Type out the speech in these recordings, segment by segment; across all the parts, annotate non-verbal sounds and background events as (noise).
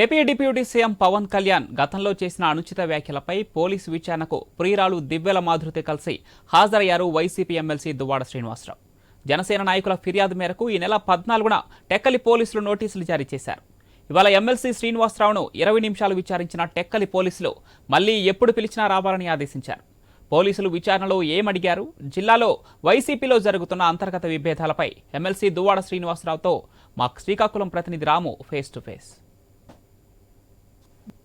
AP deputy CM Pawan Kalyan గతంలో చేసిన అనుచిత వ్యాఖ్యలపై పోలీసు విచారణకు ప్రియురాలు దివ్యల మాధురితో కలిసి హాజరయ్యారు వైసీపీ ఎమ్మెల్సీ దువ్వాడ శ్రీనివాసరావు. జనసేన నాయకుల ఫిర్యాదు మేరకు ఈ నెల పద్నాలుగున టెక్కలి పోలీసులు నోటీసులు జారీ చేశారు. ఇవాళ ఎమ్మెల్సీ శ్రీనివాసరావును ఇరవై నిమిషాలు విచారించిన టెక్కలి పోలీసులు మళ్ళీ ఎప్పుడు పిలిచినా రావాలని ఆదేశించారు. పోలీసులు విచారణలో ఏమడిగారు? జిల్లాలో వైసీపీలో జరుగుతున్న అంతర్గత విభేదాలపై ఎమ్మెల్సీ దువ్వాడ శ్రీనివాసరావుతో మా శ్రీకాకుళం ప్రతినిధి Ramu face to face.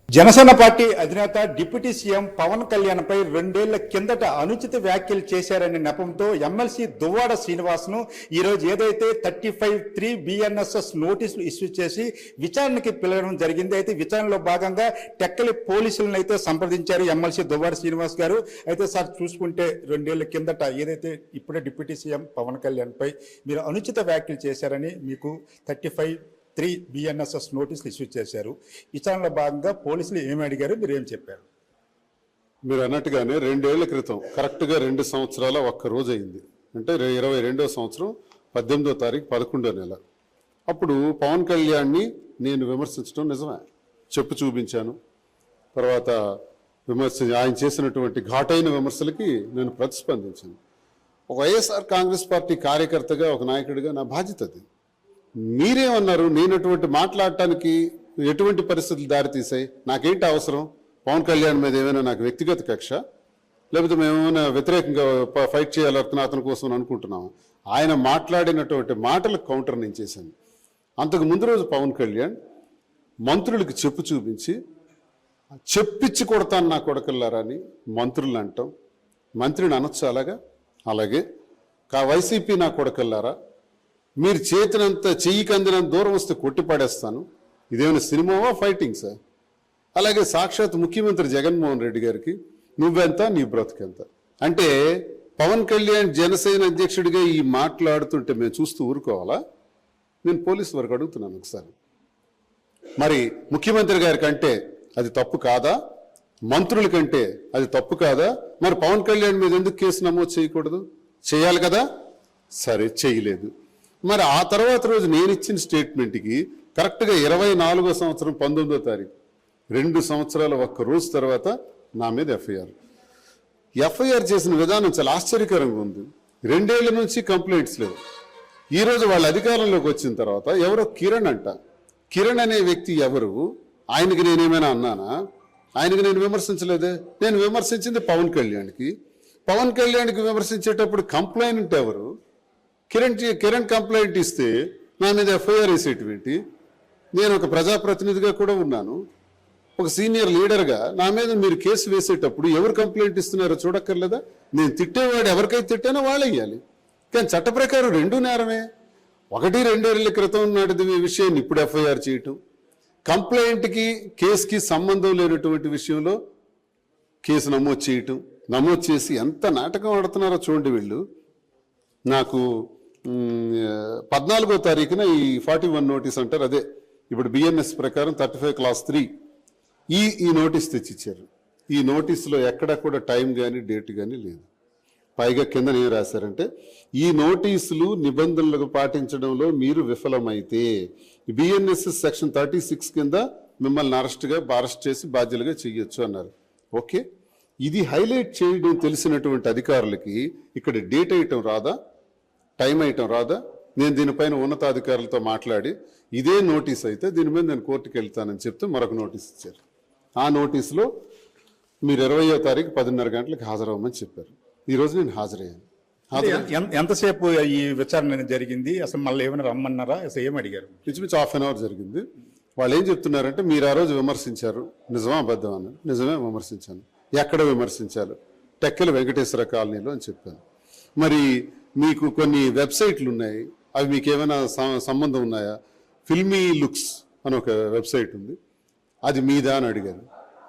Janasena party అధినేత డిప్యూటీ సీఎం పవన్ కళ్యాణ్ పై రెండేళ్ళ కిందట అనుచిత వ్యాఖ్యలు చేశారనే నెపంతో ఎమ్మెల్సీ దువ్వాడ శ్రీనివాస్ను ఈ రోజు ఏదైతే థర్టీ ఫైవ్ త్రీ బిఎన్ఎస్ఎస్ నోటీసులు ఇష్యూ చేసి విచారణకి పిలవడం జరిగింది అయితే విచారణలో భాగంగా టెక్కలి పోలీసులను అయితే సంప్రదించారు ఎమ్మెల్సీ దువ్వాడ శ్రీనివాస్ గారు. అయితే సార్ చూసుకుంటే రెండేళ్ళ కిందట ఏదైతే ఇప్పుడే డిప్యూటీ సీఎం పవన్ కళ్యాణ్ పై మీరు అనుచిత వ్యాఖ్యలు చేశారని మీకు థర్టీ ఫైవ్ త్రీ బిఎన్ఎస్ఎస్ నోటీసులు ఇష్యూ చేశారు. విచారణలో భాగంగా పోలీసులు ఏమి అడిగారు? మీరు ఏం చెప్పారు? మీరు అన్నట్టుగానే రెండేళ్ళ క్రితం కరెక్ట్గా రెండు సంవత్సరాల ఒక్క రోజు అయింది. అంటే ఇరవై రెండో సంవత్సరం పద్దెనిమిదో తారీఖు పదకొండో నెల. అప్పుడు పవన్ కళ్యాణ్ని నేను విమర్శించడం నిజమే. చెప్పు చూపించాను. తర్వాత విమర్శ ఆయన చేసినటువంటి ఘాటైన విమర్శలకి నేను ప్రతిస్పందించాను. ఒక వైఎస్ఆర్ కాంగ్రెస్ పార్టీ కార్యకర్తగా ఒక నాయకుడిగా నా బాధ్యత అది. మీరేమన్నారు? నేను అటువంటి మాట్లాడటానికి ఎటువంటి పరిస్థితులు దారితీసాయి నాకేంటి అవసరం? పవన్ కళ్యాణ్ మీద ఏమైనా నాకు వ్యక్తిగత కక్ష? లేకపోతే మేమేమైనా వ్యతిరేకంగా ఫైట్ చేయాలనుకున్న అతని కోసం అనుకుంటున్నాము? ఆయన మాట్లాడినటువంటి మాటలకు కౌంటర్ నేను చేశాను. అంతకు ముందు రోజు పవన్ కళ్యాణ్ మంత్రులకు చెప్పు చూపించి చెప్పిచ్చి కొడతాను నా కొడకల్లారా అని మంత్రులు అంటాం. మంత్రిని అనొచ్చు అలాగా? అలాగే. కా వైసీపీ నా కొడకల్లారా? మీరు చేతినంత చెయ్యి కందినంత దూరం వస్తే కొట్టిపడేస్తాను. ఇదేమైనా సినిమావా ఫైటింగ్ సార్? అలాగే సాక్షాత్ ముఖ్యమంత్రి జగన్మోహన్ రెడ్డి గారికి నువ్వెంత నీ బ్రతుకెంత? అంటే పవన్ కళ్యాణ్ జనసేన అధ్యక్షుడిగా ఈ మాట్లాడుతుంటే మేము చూస్తూ ఊరుకోవాలా? నేను పోలీసు వరకు అడుగుతున్నాను ఒకసారి. మరి ముఖ్యమంత్రి గారి కంటే అది తప్పు కాదా? మంత్రుల కంటే అది తప్పు కాదా? మరి పవన్ కళ్యాణ్ మీద ఎందుకు కేసు నమోదు చేయకూడదు? చేయాలి కదా? సరే చేయలేదు. మరి ఆ తర్వాత రోజు నేను ఇచ్చిన స్టేట్మెంట్కి కరెక్ట్గా ఇరవై నాలుగో సంవత్సరం పంతొమ్మిదో తారీఖు రెండు సంవత్సరాల ఒక్క రోజు తర్వాత నా మీద ఎఫ్ఐఆర్. ఎఫ్ఐఆర్ చేసిన విధానం చాలా ఆశ్చర్యకరంగా ఉంది. రెండేళ్ళ నుంచి కంప్లైంట్స్ లేవు. ఈ రోజు వాళ్ళ అధికారంలోకి వచ్చిన తర్వాత ఎవరో కిరణ్ అంట. కిరణ్ అనే వ్యక్తి ఎవరు? ఆయనకి నేనేమైనా అన్నానా? ఆయనకి నేను విమర్శించలేదే. నేను విమర్శించింది పవన్ కళ్యాణ్కి. పవన్ కళ్యాణ్కి విమర్శించేటప్పుడు కంప్లైంట్ ఎవరు? కిరణ్ కిరణ్ కంప్లైంట్ ఇస్తే నా మీద ఎఫ్ఐఆర్ వేసేటువంటి? నేను ఒక ప్రజాప్రతినిధిగా కూడా ఉన్నాను. ఒక సీనియర్ లీడర్గా నా మీద మీరు కేసు వేసేటప్పుడు ఎవరు కంప్లైంట్ ఇస్తున్నారో చూడక్కర్లేదా? నేను తిట్టేవాడు ఎవరికైతే తిట్టానో వాళ్ళు వేయాలి కానీ చట్ట ప్రకారం రెండు నేరమే. ఒకటి రెండేళ్ళ క్రితం నాటిది మీ విషయాన్ని ఇప్పుడు ఎఫ్ఐఆర్ చేయటం. కంప్లైంట్కి కేసుకి సంబంధం లేనటువంటి విషయంలో కేసు నమోదు చేయటం. నమోదు చేసి ఎంత నాటకం ఆడుతున్నారో చూడండి వీళ్ళు. నాకు పద్నాలుగో తారీఖున ఈ ఫార్టీ వన్ నోటీస్ అంటారు. అదే ఇప్పుడు బిఎన్ఎస్ ప్రకారం థర్టీ ఫైవ్ క్లాస్ త్రీ. ఈ ఈ నోటీస్ తెచ్చిచ్చారు. ఈ నోటీసులో ఎక్కడ కూడా టైం కానీ డేట్ కానీ లేదు. పైగా కింద ఏం రాశారంటే ఈ నోటీసులు నిబంధనలకు పాటించడంలో మీరు విఫలమైతే బిఎన్ఎస్ సెక్షన్ థర్టీ సిక్స్ కింద మిమ్మల్ని అరెస్ట్గా అరెస్ట్ చేసి బాధ్యులుగా చేయొచ్చు అన్నారు. ఓకే? ఇది హైలైట్ చేయడం తెలిసినటువంటి అధికారులకి ఇక్కడ డేట్ వేయటం రాదా? టైం వేయటం రాదా? నేను దీనిపైన ఉన్నతాధికారులతో మాట్లాడి ఇదే నోటీస్ అయితే దీని మీద నేను కోర్టుకి వెళ్తానని చెప్తే మరొక నోటీస్ ఇచ్చారు. ఆ నోటీసులో మీరు ఇరవయో తారీఖు పదిన్నర గంటలకు హాజరవ్వమని చెప్పారు. ఈరోజు నేను హాజరయ్యాను. ఎంతసేపు ఈ విచారణ జరిగింది? అసలు మళ్ళీ ఏమైనా రమ్మన్నారా? అసలు ఏమి అడిగారు? ఇంచుమించు హాఫ్ అన్ అవర్ జరిగింది. వాళ్ళు ఏం చెప్తున్నారంటే మీరు ఆ రోజు విమర్శించారు. నిజమా అబద్ధం అన్నారు. నిజమే విమర్శించాను. ఎక్కడ విమర్శించారు? టెక్కల వెంకటేశ్వర కాలనీలో అని చెప్పాను. మరి మీకు కొన్ని వెబ్సైట్లు ఉన్నాయి. అవి మీకు ఏమైనా సంబంధం ఉన్నాయా? ఫిల్మీ లుక్స్ అని ఒక వెబ్సైట్ ఉంది. అది మీదా అని అడిగాను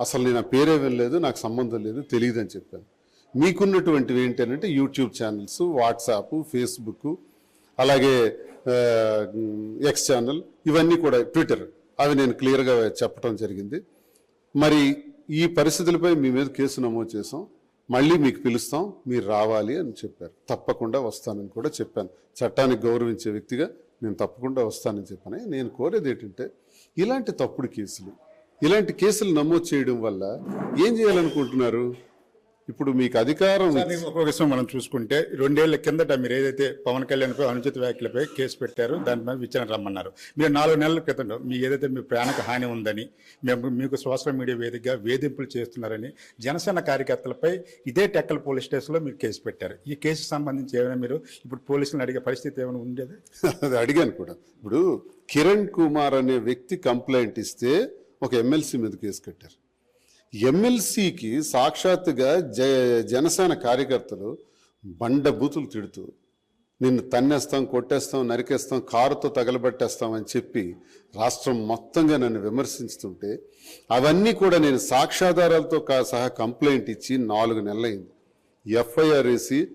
అసలు నేను ఆ పేరే వెళ్ళలేదు నాకు సంబంధం లేదు తెలియదు అని చెప్పాను మీకున్నటువంటివి ఏంటంటే యూట్యూబ్ ఛానల్స్ వాట్సాప్ ఫేస్బుక్ అలాగే ఎక్స్ ఛానల్ ఇవన్నీ కూడా ట్విట్టర్. అవి నేను క్లియర్గా చెప్పడం జరిగింది. మరి ఈ పరిస్థితులపై మీ మీద కేసు నమోదు చేసాం మళ్ళీ మీకు పిలుస్తాం మీరు రావాలి అని చెప్పారు. తప్పకుండా వస్తానని కూడా చెప్పాను. చట్టానికి గౌరవించే వ్యక్తిగా నేను తప్పకుండా వస్తానని చెప్పాను. నేను కోరేది ఏంటంటే ఇలాంటి తప్పుడు కేసులు ఇలాంటి కేసులు నమోదు చేయడం వల్ల ఏం చేయాలనుకుంటున్నారు? ఇప్పుడు మీకు అధికారం ఒక విషయం మనం చూసుకుంటే రెండేళ్ళ కిందట మీరు ఏదైతే పవన్ కళ్యాణ్ పై అనుచిత వ్యాఖ్యలపై కేసు పెట్టారు దానిపై విచారణ రమ్మన్నారు. మీరు నాలుగు నెలల క్రితం మీ ఏదైతే మీ ప్రాణకు హాని ఉందని మేము మీకు సోషల్ మీడియా వేదికగా వేధింపులు చేస్తున్నారని జనసేన కార్యకర్తలపై ఇదే టెక్కల్ పోలీస్ స్టేషన్లో మీరు కేసు పెట్టారు. ఈ కేసు సంబంధించి ఏమైనా మీరు ఇప్పుడు పోలీసులను అడిగే పరిస్థితి ఏమైనా ఉండేది? అది (laughs) అడిగాను కూడా. ఇప్పుడు కిరణ్ కుమార్ అనే వ్యక్తి కంప్లైంట్ ఇస్తే ఒక ఎమ్మెల్సీ మీద కేసు కట్టారు. ఎమ్మెల్సీకి సాక్షాత్తుగా జ జనసేన కార్యకర్తలు బండ బూతులు తిడుతూ నిన్ను తన్నేస్తాం కొట్టేస్తాం నరికేస్తాం కారుతో తగలబెట్టేస్తాం అని చెప్పి రాష్ట్రం మొత్తంగా నన్ను విమర్శిస్తుంటే అవన్నీ కూడా నేను సాక్ష్యాధారాలతో కా- సహా కంప్లైంట్ ఇచ్చి నాలుగు నెలలైంది. ఎఫ్ఐఆర్ వేసి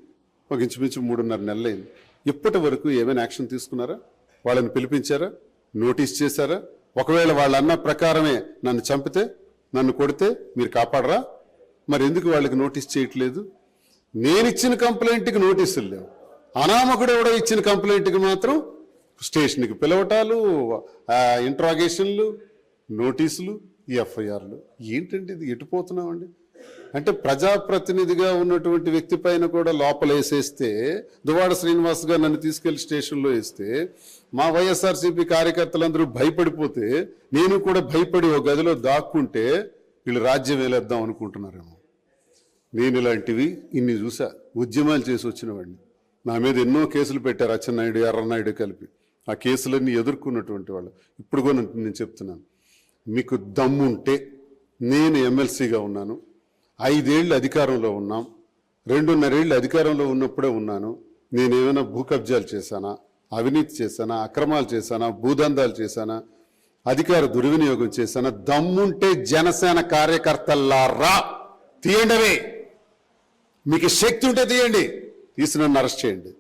ఒక ఇంచుమించు మూడున్నర నెలలైంది. ఇప్పటి వరకు ఏమైనా యాక్షన్ తీసుకున్నారా? వాళ్ళని పిలిపించారా? నోటీస్ చేశారా? ఒకవేళ వాళ్ళన్న ప్రకారమే నన్ను చంపితే నన్ను కొడితే మీరు కాపాడరా? మరి ఎందుకు వాళ్ళకి నోటీస్ చేయట్లేదు? నేను ఇచ్చిన కంప్లైంట్కి నోటీసులు లేవు. అనామకుడు ఎవడో ఇచ్చిన కంప్లైంట్కి మాత్రం స్టేషన్కి పిలవటాలు ఇంట్రాగేషన్లు నోటీసులు ఎఫ్ఐఆర్లు. ఏంటంటే ఇది? ఎటుపోతున్నామండి అంటే ప్రజాప్రతినిధిగా ఉన్నటువంటి వ్యక్తి పైన కూడా లోపల వేసేస్తే దువాడ శ్రీనివాస్ గారు నన్ను తీసుకెళ్ళి స్టేషన్లో వేస్తే మా వైఎస్ఆర్సీపీ కార్యకర్తలందరూ భయపడిపోతే నేను కూడా భయపడి ఒక గదిలో దాక్కుంటే వీళ్ళు రాజ్యం వేలేద్దాం అనుకుంటున్నారేమో. నేను ఇలాంటివి ఇన్ని చూసా. ఉద్యమాలు చేసి వచ్చిన వాడిని నా మీద ఎన్నో కేసులు పెట్టారు అచ్చెన్నాయుడు ఎర్రనాయుడు కలిపి. ఆ కేసులన్నీ ఎదుర్కొన్నటువంటి వాళ్ళు. ఇప్పుడు కూడా నేను చెప్తున్నాను. మీకు దమ్ముంటే నేను ఎమ్మెల్సీగా ఉన్నాను. ఐదేళ్ళు అధికారంలో ఉన్నాం. రెండున్నరేళ్ళు అధికారంలో ఉన్నప్పుడే ఉన్నాను. నేనేమైనా భూ కబ్జాలు చేశానా? అవినీతి చేశానా? అక్రమాలు చేశానా? భూదందాలు చేశానా? అధికార దుర్వినియోగం చేశానా? దమ్ముంటే జనసేన కార్యకర్తల్లారా? తీయండవే. మీకు శక్తి ఉంటే తీయండి. తీసి నన్ను అరెస్ట్ చేయండి.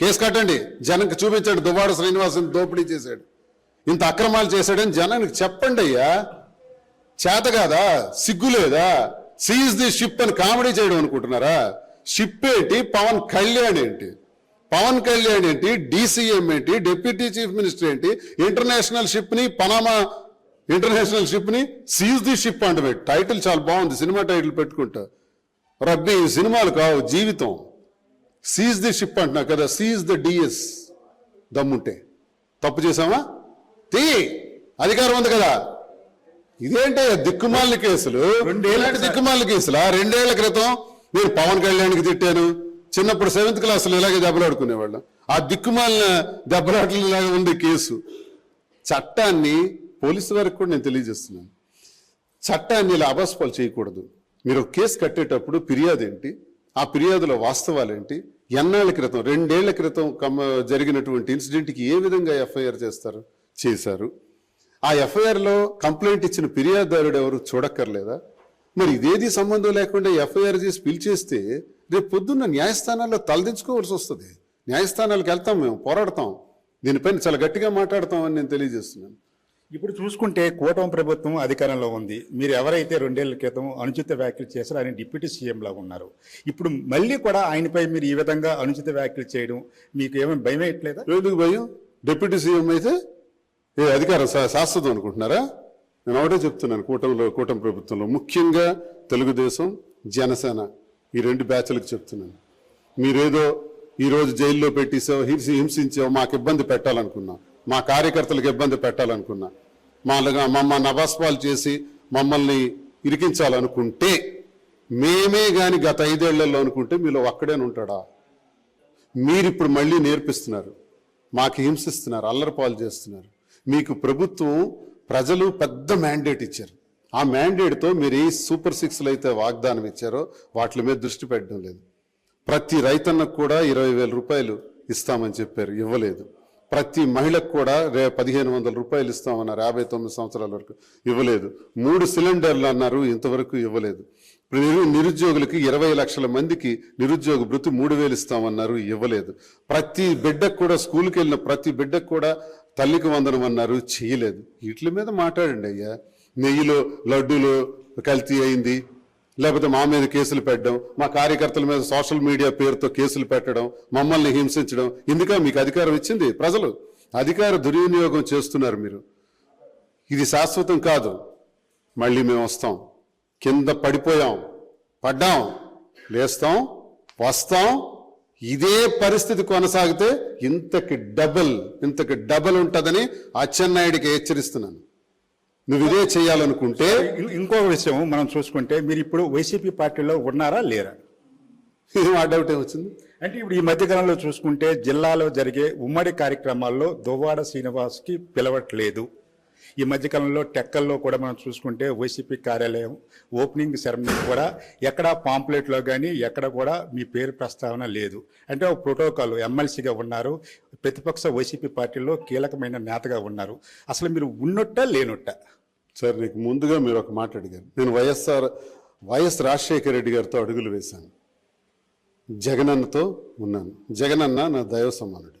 కేసు కట్టండి. జనంకి చూపించండి దువ్వాడ శ్రీనివాసుని దోపిడీ చేశాడు. ఇంత అక్రమాలు చేశాడని జనానికి చెప్పండి అయ్యా. చేత కాదా? సిగ్గు లేదా? సీజ్ ది షిప్ అని కామెడీ చేయడం అనుకుంటున్నారా? షిప్ ఏంటి? పవన్ కళ్యాణ్ ఏంటి? పవన్ కళ్యాణ్ ఏంటి? డీసీఎం ఏంటి? డిప్యూటీ చీఫ్ మినిస్టర్ ఏంటి? ఇంటర్నేషనల్ షిప్ని పనామా ఇంటర్నేషనల్ షిప్ని సీజ్ ది షిప్ అంటే టైటిల్ చాలా బాగుంది సినిమా టైటిల్ పెట్టుకుంటా. రబ్బీ సినిమాలు కావు జీవితం. సీజ్ ది షిప్ అంటున్నా కదా సీజ్ ద డిఎస్ దమ్ముంటే. తప్పు చేసామా తీ! అధికారం ఉంది కదా. ఇదేంటే దిక్కుమాలిన కేసులు? రెండేళ్ళకి దిక్కుమాలిన కేసులా? రెండేళ్ళ క్రితం నేను పవన్ కళ్యాణ్కి తిట్టాను. చిన్నప్పుడు సెవెంత్ క్లాసులో ఇలాగే దెబ్బలాడుకునేవాళ్ళం ఆ దిక్కుమాలిన దెబ్బలాటలాగా ఉంది కేసు. చట్టాన్ని పోలీసు వారికి కూడా నేను తెలియజేస్తున్నాను. చట్టాన్ని ఇలా అబస్పాలు చేయకూడదు. మీరు ఒక కేసు కట్టేటప్పుడు ఫిర్యాదు ఏంటి ఆ ఫిర్యాదులో వాస్తవాలేంటి? ఎన్నాళ్ళ క్రితం రెండేళ్ళ క్రితం జరిగినటువంటి ఇన్సిడెంట్కి ఏ విధంగా ఎఫ్ఐఆర్ చేస్తారు? చేశారు. ఆ ఎఫ్ఐఆర్లో కంప్లైంట్ ఇచ్చిన ఫిర్యాదుదారుడు ఎవరు చూడక్కర్లేదా? మరి ఇదేది సంబంధం లేకుండా ఎఫ్ఐఆర్ చేసి పిలిచేస్తే రేపు పొద్దున్న న్యాయస్థానాల్లో తలదించుకోవాల్సి వస్తుంది. న్యాయస్థానాలకు వెళ్తాం మేము పోరాడతాం. దీనిపైన చాలా గట్టిగా మాట్లాడతామని నేను తెలియజేస్తున్నాను. ఇప్పుడు చూసుకుంటే కూటమి ప్రభుత్వం అధికారంలో ఉంది. మీరు ఎవరైతే రెండేళ్ళ క్రితం అనుచిత వ్యాఖ్యలు చేశారో ఆయన డిప్యూటీ సీఎం లాగా ఉన్నారు. ఇప్పుడు మళ్ళీ కూడా ఆయనపై మీరు ఈ విధంగా అనుచిత వ్యాఖ్యలు చేయడం మీకు ఏమైనా భయం వేయట్లేదా? ఎందుకు భయం? డిప్యూటీ సీఎం అయితే ఏ అధికారం శా- శాశ్వతం అనుకుంటున్నారా? నేను ఒకటే చెప్తున్నాను కూటమిలో కూటమి ప్రభుత్వంలో. ముఖ్యంగా తెలుగుదేశం జనసేన ఈ రెండు బ్యాచ్లకు చెప్తున్నాను. మీరేదో ఈరోజు జైల్లో పెట్టేసావు హింసి హింసించావు మాకు ఇబ్బంది పెట్టాలనుకున్నా. మా కార్యకర్తలకు ఇబ్బంది పెట్టాలనుకున్నా. మా మమ్మ అభాస్పాలు చేసి మమ్మల్ని ఇరికించాలనుకుంటే మేమే కానీ గత ఐదేళ్ళలో అనుకుంటే మీలో ఒక్కడేనే ఉంటాడా? మీరిప్పుడు మళ్ళీ నేర్పిస్తున్నారు. మాకు హింసిస్తున్నారు అల్లరిపాలు చేస్తున్నారు. మీకు ప్రభుత్వం ప్రజలు పెద్ద మ్యాండేట్ ఇచ్చారు. ఆ మ్యాండేట్తో మీరు ఏ సూపర్ సిక్స్లు అయితే వాగ్దానం ఇచ్చారో వాటి మీద దృష్టి పెట్టడం లేదు. ప్రతి రైతన్నకు కూడా ఇరవై వేల రూపాయలు ఇస్తామని చెప్పారు ఇవ్వలేదు. ప్రతి మహిళకు కూడా రే పదిహేను వందల రూపాయలు ఇస్తామన్నారు యాభై తొమ్మిది సంవత్సరాల వరకు ఇవ్వలేదు. మూడు సిలిండర్లు అన్నారు ఇంతవరకు ఇవ్వలేదు. నిరు- నిరుద్యోగులకి ఇరవై లక్షల మందికి నిరుద్యోగ భృతి మూడు వేలు ఇస్తామన్నారు ఇవ్వలేదు. ప్రతి బిడ్డకు కూడా స్కూల్కి వెళ్ళిన ప్రతి బిడ్డకు కూడా తల్లికి వందనం అన్నారు చేయలేదు. వీటి మీద మాట్లాడండి అయ్యా. నెయ్యిలో లడ్డూలో కల్తీ అయింది. లేకపోతే మా మీద కేసులు పెట్టడం మా కార్యకర్తల మీద సోషల్ మీడియా పేరుతో కేసులు పెట్టడం మమ్మల్ని హింసించడం ఇందుక మీకు అధికారం ఇచ్చింది ప్రజలు. అధికార దుర్వినియోగం చేస్తున్నారు మీరు. ఇది శాశ్వతం కాదు. మళ్ళీ మేము వస్తాం. కింద పడిపోయాం. పడ్డాం. లేస్తాం. వస్తాం. ఇదే పరిస్థితి కొనసాగితే ఇంతకి డబుల్ ఇంతకి డబుల్ ఉంటుందని అచ్చెన్నాయుడికి హెచ్చరిస్తున్నాను. నువ్వు ఇదే చేయాలనుకుంటే ఇం- ఇంకో విషయం మనం చూసుకుంటే మీరు ఇప్పుడు వైసీపీ పార్టీలో ఉన్నారా లేరా? ఇది మా డౌట్ ఏమొచ్చింది? అంటే ఇప్పుడు ఈ మధ్యకాలంలో చూసుకుంటే జిల్లాలో జరిగే ఉమ్మడి కార్యక్రమాల్లో దువ్వాడ శ్రీనివాస్కి పిలవట్లేదు. ఈ మధ్యకాలంలో టెక్కల్లో కూడా మనం చూసుకుంటే వైసీపీ కార్యాలయం ఓపెనింగ్ సెరమనీ కూడా ఎక్కడ పాంప్లెట్లో కానీ ఎక్కడ కూడా మీ పేరు ప్రస్తావన లేదు. అంటే ఒక ప్రోటోకాల్ ఎమ్మెల్సీగా ఉన్నారు. ప్రతిపక్ష వైసీపీ పార్టీలో కీలకమైన నేతగా ఉన్నారు. అసలు మీరు ఉన్నట్ట లేనుట్ట? సార్ నీకు ముందుగా మీరు ఒక మాట అడిగారు నేను వైఎస్ఆర్ వైఎస్ రాజశేఖర రెడ్డి గారితో అడుగులు వేశాను. జగనన్నతో ఉన్నాను. జగనన్న నా దైవ సమానుడు.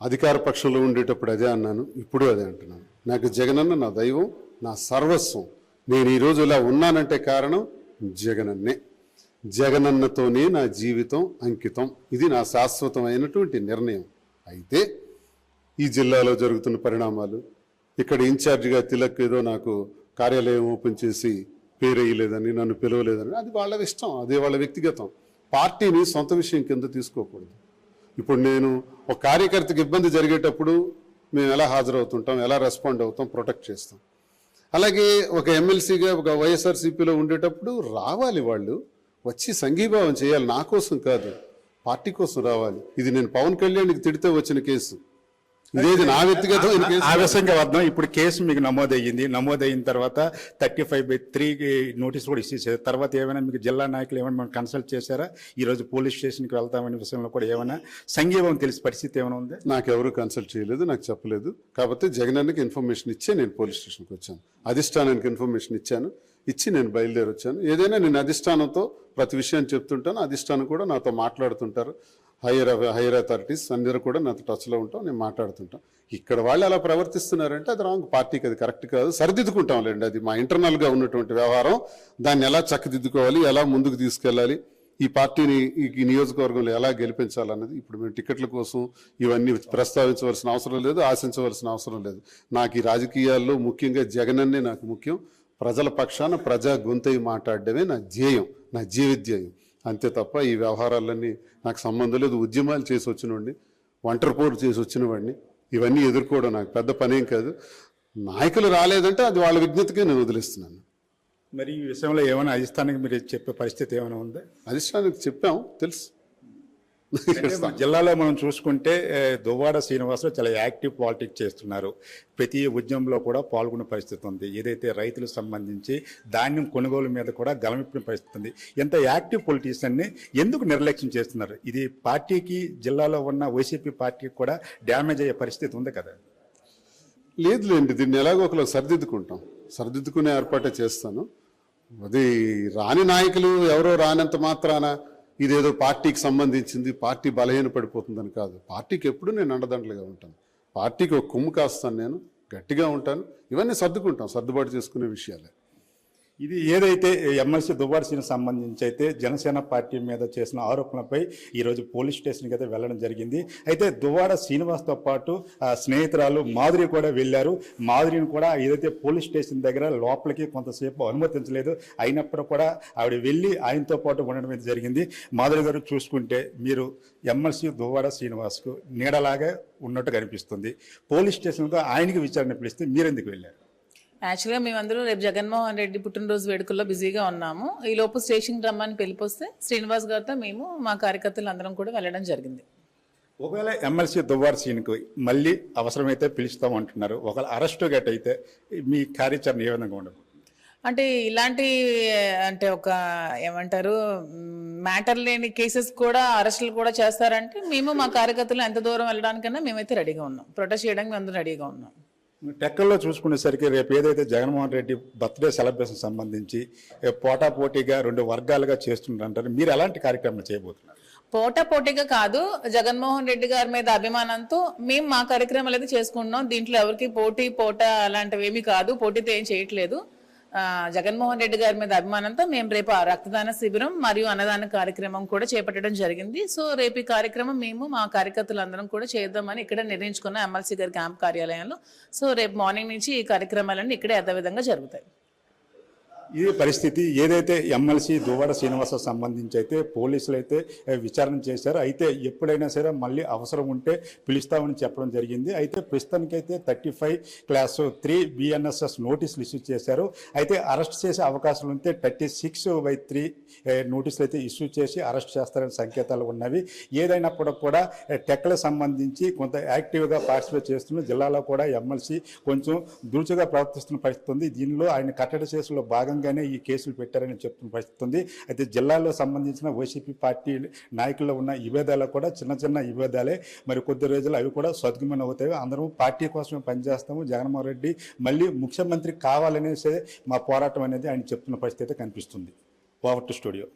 అధికార పక్షంలో ఉండేటప్పుడు అదే అన్నాను. ఇప్పుడు అదే అంటున్నాను. నాకు జగనన్న నా దైవం నా సర్వస్వం. నేను ఈరోజు ఇలా ఉన్నానంటే కారణం జగనన్నే. జగనన్నతోనే నా జీవితం అంకితం. ఇది నా శాశ్వతమైనటువంటి నిర్ణయం. అయితే ఈ జిల్లాలో జరుగుతున్న పరిణామాలు ఇక్కడ ఇన్ఛార్జిగా తిలక్ ఏదో నాకు కార్యాలయం ఓపెన్ చేసి పేరేయలేదని నన్ను పిలవలేదని అది వాళ్ళ ఇష్టం అదే వాళ్ళ వ్యక్తిగతం. పార్టీని సొంత విషయం కింద తీసుకోకూడదు. ఇప్పుడు నేను ఒక కార్యకర్తకి ఇబ్బంది జరిగేటప్పుడు మేము ఎలా హాజరవుతుంటాం ఎలా రెస్పాండ్ అవుతాం ప్రొటెక్ట్ చేస్తాం. అలాగే ఒక ఎమ్మెల్సీగా ఒక వైఎస్ఆర్సీపీలో ఉండేటప్పుడు రావాలి వాళ్ళు వచ్చి సంఘీభావం చేయాలి నా కోసం కాదు పార్టీ కోసం రావాలి. ఇది నేను పవన్ కళ్యాణ్కి తిడితే వచ్చిన కేసు. ఇదేది నా వ్యక్తిగతమైన కేసు ఆవేశంగా వద్దాం. ఇప్పుడు కేసు మీకు నమోదయ్యింది. నమోదైన తర్వాత thirty five by three notice కూడా ఇష్యూ చేశారు. తర్వాత ఏమైనా మీకు జిల్లా నాయకులు ఏమైనా మనం కన్సల్ట్ చేశారా? ఈ రోజు పోలీస్ స్టేషన్కి వెళ్తామనే విషయంలో కూడా ఏమైనా సంఘీభావం తెలిసి పరిస్థితి ఏమైనా ఉంది? నాకెవరు కన్సల్ట్ చేయలేదు నాకు చెప్పలేదు. కాబట్టి జగనన్నకి ఇన్ఫర్మేషన్ ఇచ్చే నేను పోలీస్ స్టేషన్కి వచ్చాను. అధిష్టానానికి ఇన్ఫర్మేషన్ ఇచ్చాను. ఇచ్చి నేను బయలుదేరి వచ్చాను. ఏదైనా నేను అధిష్టానంతో ప్రతి విషయాన్ని చెప్తుంటాను. అధిష్టానం కూడా నాతో మాట్లాడుతుంటారు. హైయర్ హైయర్ అథారిటీస్ అందరూ కూడా నాతో టచ్లో ఉంటాం నేను మాట్లాడుతుంటాం. ఇక్కడ వాళ్ళు అలా ప్రవర్తిస్తున్నారంటే అది రాంగ్ పార్టీకి అది కరెక్ట్ కాదు. సరిదిద్దుకుంటాం లేండి. అది మా ఇంటర్నల్గా ఉన్నటువంటి వ్యవహారం. దాన్ని ఎలా చక్కదిద్దుకోవాలి? ఎలా ముందుకు తీసుకెళ్ళాలి? ఈ పార్టీని ఈ నియోజకవర్గంలో ఎలా గెలిపించాలన్నది ఇప్పుడు మేము టికెట్ల కోసం ఇవన్నీ ప్రస్తావించవలసిన అవసరం లేదు ఆశించవలసిన అవసరం లేదు. నాకు ఈ రాజకీయాల్లో ముఖ్యంగా జగనన్నే నాకు ముఖ్యం. ప్రజల పక్షాన ప్రజా గొంతై మాట్లాడడమే నా ధ్యేయం నా జీవిధ్యేయం అంతే తప్ప ఈ వ్యవహారాలన్నీ నాకు సంబంధం లేదు. ఉద్యమాలు చేసి వచ్చినవాడిని ఒంటరి పోరు చేసి వచ్చినవాడిని ఇవన్నీ ఎదుర్కోవడం నాకు పెద్ద పనేం కాదు. నాయకులు రాలేదంటే అది వాళ్ళ విజ్ఞతకే నేను వదిలేస్తున్నాను. మరి ఈ విషయంలో ఏమైనా అధిష్టానికి మీరు చెప్పే పరిస్థితి ఏమైనా ఉందా? అధిష్టానికి చెప్పాం తెలుసు. జిల్లాలో మనం చూసుకుంటే దువ్వాడ శ్రీనివాసరావు చాలా యాక్టివ్ పాలిటిక్స్ చేస్తున్నారు. ప్రతి ఉద్యమంలో కూడా పాల్గొనే పరిస్థితి ఉంది. ఏదైతే రైతులకు సంబంధించి ధాన్యం కొనుగోలు మీద కూడా గలమిప్పిన పరిస్థితి ఉంది. ఎంత యాక్టివ్ పొలిటీషియన్ని ఎందుకు నిర్లక్ష్యం చేస్తున్నారు? ఇది పార్టీకి జిల్లాలో ఉన్న వైసీపీ పార్టీకి కూడా డ్యామేజ్ అయ్యే పరిస్థితి ఉంది కదా? లేదులేండి దీన్ని ఎలాగో ఒకలా సరిదిద్దుకుంటాం. సరిదిద్దుకునే ఏర్పాటే చేస్తాను. అది రాని నాయకులు ఎవరో రానంత మాత్రాన ఇదేదో పార్టీకి సంబంధించింది పార్టీ బలహీన పడిపోతుందని కాదు. పార్టీకి ఎప్పుడు నేను అండదండలుగా ఉంటాను. పార్టీకి ఒక కొమ్ము కాస్తాను నేను గట్టిగా ఉంటాను. ఇవన్నీ సర్దుకుంటాం సర్దుబాటు చేసుకునే విషయాలే. ఇది ఏదైతే ఎమ్మెల్సీ దువ్వార్సీని సంబంధించి అయితే జనసేన పార్టీ మీద చేసిన ఆరోపణలపై ఈరోజు పోలీస్ స్టేషన్కి అయితే వెళ్ళడం జరిగింది. అయితే దువ్వాడ శ్రీనివాస్తో పాటు ఆ స్నేహితురాలు మాధురి కూడా వెళ్ళారు. మాధురిని కూడా ఏదైతే పోలీస్ స్టేషన్ దగ్గర లోపలికి కొంతసేపు అనుమతించలేదు. అయినప్పుడు కూడా ఆవిడ వెళ్ళి ఆయనతో పాటు ఉండడం అయితే జరిగింది. మాధురి గారు చూసుకుంటే మీరు ఎమ్మెల్సీ దువ్వాడ శ్రీనివాస్కు నీడలాగా ఉన్నట్టు కనిపిస్తుంది. పోలీస్ స్టేషన్తో ఆయనకి విచారణ పిలిస్తే మీరెందుకు వెళ్ళారు? యాక్చువల్గా మేమందరూ రేపు జగన్మోహన్ రెడ్డి పుట్టినరోజు వేడుకల్లో బిజీగా ఉన్నాము. ఈ లోపు స్టేషన్కి రమ్మని పిలిపొస్తే శ్రీనివాస్ గారితో మేము మా కార్యకర్తలు అందరం కూడా వెళ్ళడం జరిగింది. ఒకవేళ ఎమ్మెల్సీ దువ్వార్ సీన్కు మళ్ళీ అవసరమైతే పిలుస్తాం అంటున్నారు. ఒకవేళ అరెస్టు గట్ అయితే మీ కార్యాచరణ ఏ విధంగా ఉండదు అంటే ఇలాంటి అంటే ఒక ఏమంటారు మ్యాటర్ లేని కేసెస్ కూడా అరెస్టులు కూడా చేస్తారంటే మేము మా కార్యకర్తలు ఎంత దూరం వెళ్ళడానికన్నా మేమైతే రెడీగా ఉన్నాం. ప్రొటెస్ట్ చేయడానికి మేము అందరం రెడీగా ఉన్నాం. టెక్కల్లో చూసుకునేసరికి రేపు ఏదైతే జగన్మోహన్ రెడ్డి బర్త్డే సెలబ్రేషన్ సంబంధించి ఏ పోటా పోటీగా రెండు వర్గాలుగా చేస్తుంటారు మీరు ఎలాంటి కార్యక్రమం చేయబోతున్నారు? పోటా పోటీగా కాదు జగన్మోహన్ రెడ్డి గారి మీద అభిమానంతో మేము మా కార్యక్రమాలు అయితే చేసుకుంటున్నాం. దీంట్లో ఎవరికి పోటీ పోటా అలాంటివి ఏమీ కాదు. పోటీతో ఏం చేయట్లేదు. జగన్మోహన్ రెడ్డి గారి మీద అభిమానంతో మేము రేపు ఆ రక్తదాన శిబిరం మరియు అన్నదాన కార్యక్రమం కూడా చేపట్టడం జరిగింది. సో రేపు ఈ కార్యక్రమం మేము మా కార్యకర్తలందరం కూడా చేద్దామని ఇక్కడ నిర్ణయించుకున్న ఎమ్మెల్సీ గారి క్యాంప్ కార్యాలయంలో. సో రేపు మార్నింగ్ నుంచి ఈ కార్యక్రమాలన్నీ ఇక్కడే యథావిధంగా జరుగుతాయి. ఇది పరిస్థితి ఏదైతే ఎమ్మెల్సీ దువ్వాడ శ్రీనివాస సంబంధించి అయితే పోలీసులు అయితే విచారణ చేశారు అయితే ఎప్పుడైనా సరే మళ్ళీ అవసరం ఉంటే పిలుస్తామని చెప్పడం జరిగింది. అయితే ప్రస్తుతానికైతే thirty five clause three BNSS నోటీసులు ఇష్యూ చేశారు. అయితే అరెస్ట్ చేసే అవకాశాలు ఉంటే థర్టీ సిక్స్ బై త్రీ నోటీసులు అయితే ఇష్యూ చేసి అరెస్ట్ చేస్తారనే సంకేతాలు ఉన్నవి. ఏదైనప్పుడు కూడా ఏ, టెక్లకు సంబంధించి కొంత యాక్టివ్గా పార్టిసిపేట్ చేస్తున్న జిల్లాలో కూడా ఎమ్మెల్సీ కొంచెం దురుచుగా ప్రవర్తిస్తున్న పరిస్థితి ఉంది. దీనిలో ఆయన కట్టడి కేసులో భాగంగానే ఈ కేసులు పెట్టారని చెప్తున్న పరిస్థితి అయితే జిల్లాలో సంబంధించిన వైసీపీ పార్టీ నాయకుల్లో ఉన్న విభేదాలు కూడా చిన్న చిన్న విభేదాలే. మరి కొద్ది రోజులు అవి కూడా సద్గుమనం అవుతాయి అందరం పార్టీ కోసమే పనిచేస్తాము. జగన్మోహన్ రెడ్డి మళ్ళీ ముఖ్యమంత్రి కావాలనేసే మా పోరాటం అనేది ఆయన చెప్తున్న పరిస్థితి అయితే కనిపిస్తుంది. Over to studio.